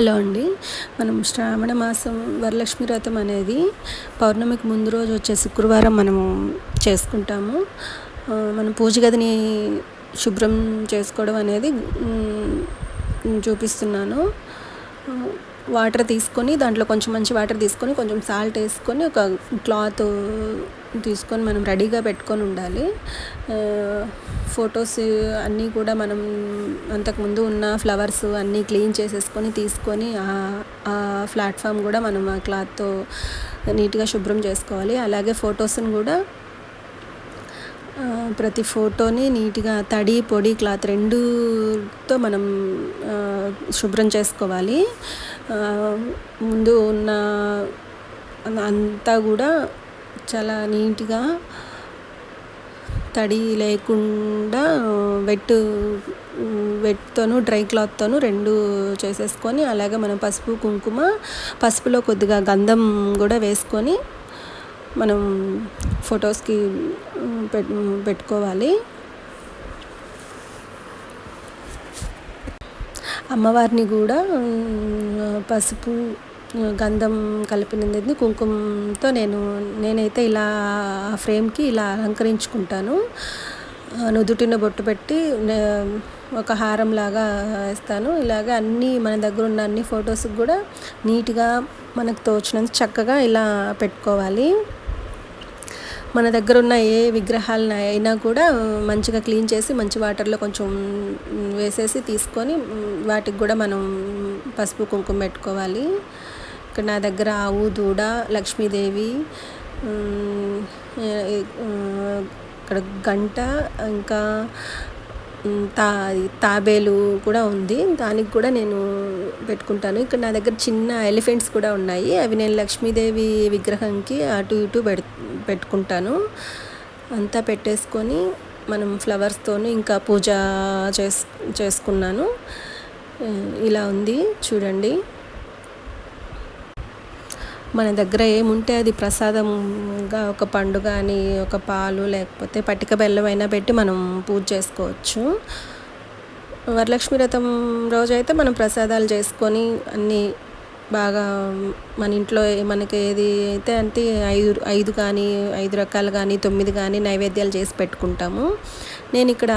Hello అండి. మనం శ్రావణ మాసం వరలక్ష్మి వ్రతం అనేది పౌర్ణమికి ముందు రోజు వచ్చే శుక్రవారం మనము చేసుకుంటాము. మనం పూజ గదిని శుభ్రం చేసుకోవడం అనేది చూపిస్తున్నాను. వాటర్ తీసుకొని దాంట్లో కొంచెం మంచి వాటర్ తీసుకొని కొంచెం సాల్ట్ వేసుకొని ఒక క్లాత్ తీసుకొని మనం రెడీగా పెట్టుకొని ఉండాలి. ఫొటోస్ అన్నీ కూడా మనం అంతకుముందు ఉన్న ఫ్లవర్స్ అన్నీ క్లీన్ చేసేసుకొని తీసుకొని ఆ- ప్లాట్ఫామ్ కూడా మనం ఆ క్లాత్తో నీట్గా శుభ్రం చేసుకోవాలి. అలాగే ఫొటోస్ని కూడా ప్రతి ఫోటోని నీట్గా తడి పొడి క్లాత్ రెండుతో మనం శుభ్రం చేసుకోవాలి. ముందు ఉన్న అంతా కూడా చాలా నీట్గా తడి లేకుండా వెట్ వెట్తోను డ్రై క్లాత్తోను రెండు చేసేసుకొని అలాగే మనం పసుపు కుంకుమ పసుపులో కొద్దిగా గంధం కూడా వేసుకొని మనం ఫొటోస్కి పెట్టుకోవాలి. అమ్మవారిని కూడా పసుపు గంధం కలిపినది కుంకుమతో నేను నేనైతే ఇలా ఆ ఫ్రేమ్కి ఇలా అలంకరించుకుంటాను. నుదుటిన బొట్టు పెట్టి ఒక హారం లాగా వేస్తాను. ఇలాగ అన్నీ మన దగ్గర ఉన్న అన్ని ఫొటోస్కి కూడా నీట్గా మనకు తోచినంత చక్కగా ఇలా పెట్టుకోవాలి. మన దగ్గర ఉన్న ఏ విగ్రహాలను అయినా కూడా మంచిగా క్లీన్ చేసి మంచి వాటర్లో కొంచెం వేసేసి తీసుకొని వాటికి కూడా మనం పసుపు కుంకుమ పెట్టుకోవాలి. ఇక్కడ నా దగ్గర ఆవు దూడ లక్ష్మీదేవి ఇక్కడ గంట ఇంకా తా తాబేలు కూడా ఉంది. దానికి కూడా నేను పెట్టుకుంటాను. ఇక్కడ నా దగ్గర చిన్న ఎలిఫెంట్స్ కూడా ఉన్నాయి. అవి నేను లక్ష్మీదేవి విగ్రహంకి అటు ఇటు పెట్ పెట్టుకుంటాను. అంతా పెట్టేసుకొని మనం ఫ్లవర్స్తోని ఇంకా పూజ చేస్ చేసుకున్నాను. ఇలా ఉంది. చూడండి. మన దగ్గర ఏముంటే అది ప్రసాదంగా ఒక పండు కానీ ఒక పాలు లేకపోతే పట్టిక బెల్లం అయినా పెట్టి మనం పూజ చేసుకోవచ్చు. వరలక్ష్మి వ్రతం రోజైతే మనం ప్రసాదాలు చేసుకొని అన్నీ బాగా మన ఇంట్లో మనకి ఏది అయితే అంటే ఐదు ఐదు కానీ ఐదు రకాలు కానీ తొమ్మిది కానీ నైవేద్యాలు చేసి పెట్టుకుంటాము. నేను ఇక్కడ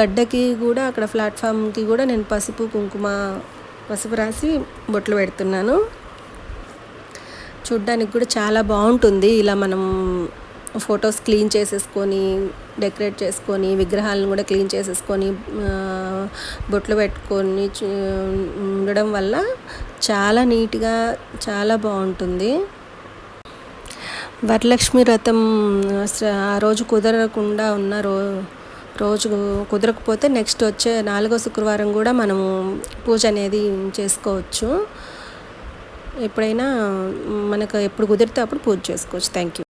గడ్డకి కూడా అక్కడ ప్లాట్ఫామ్కి కూడా నేను పసుపు కుంకుమ పసుపు రాసి బొట్లు పెడుతున్నాను. చూడ్డానికి కూడా చాలా బాగుంటుంది. ఇలా మనం ఫొటోస్ క్లీన్ చేసేసుకొని డెకరేట్ చేసుకొని విగ్రహాలను కూడా క్లీన్ చేసేసుకొని బొట్లు పెట్టుకొని చూ- ఉండడం వల్ల చాలా నీట్గా చాలా బాగుంటుంది. వరలక్ష్మి వ్రతం ఆ రోజు కుదరకుండా ఉన్న రో రోజు కుదరకపోతే నెక్స్ట్ వచ్చే నాలుగో శుక్రవారం కూడా మనము పూజ అనేది చేసుకోవచ్చు. ఎప్పుడైనా మనకు ఎప్పుడు కుదిరితే అప్పుడు పూజ చేసుకోవచ్చు. Thank you